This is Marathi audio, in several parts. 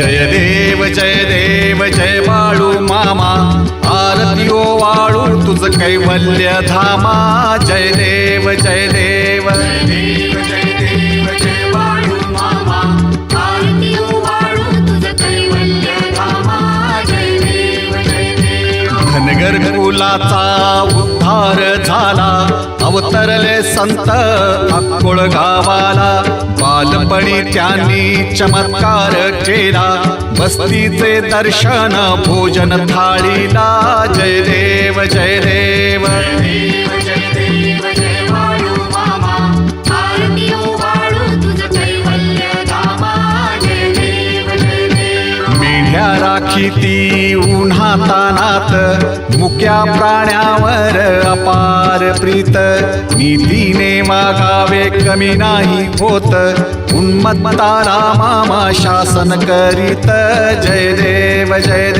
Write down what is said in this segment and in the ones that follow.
जय देव जय देव जय बाळू मामा. आरती ओ वाळू तुझ कैवल्य धामा. जय देव जय देव धनगर कुलाचा उद्धार झाला. अवतरले संत अक्कोळ गावाला. बालपणी त्यांनी चमत्कार केला. बस्तीचे दर्शन भोजन थाळीला उभ्या राखी ती उन्हातानात मुक्या प्राण्यावर अपार प्रीत. नीतीने मागावे कमी नाही होत. उन्मत्ताला मामा शासन करीत. जय देव जय देव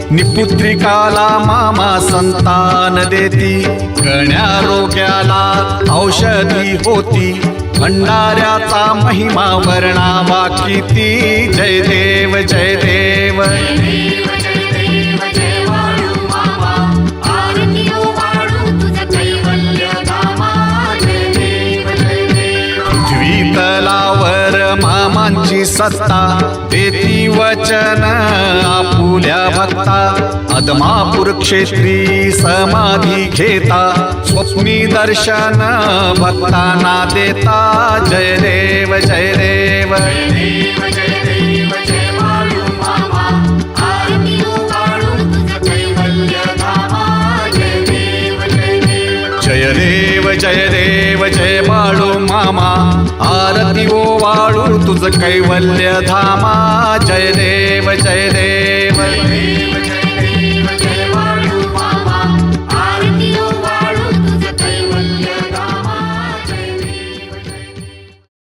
निपुत्रिकाला मामा संतान देती. गण्या रोग्याला औषधी होती. भंडाऱ्याचा महिमा वर्णावा किती. जय देव जय देव. नामांची सत्ता देती वचन आपुल्या भक्ता. अदमापूर क्षेत्री समाधी घेता स्वप्नी दर्शन भक्तांना देता. जय देव जय देव. जय देव जय देव जय बाळू मामा. भारती ओ वाळू तुझ कैवल्य धामा. जय देव जय देव.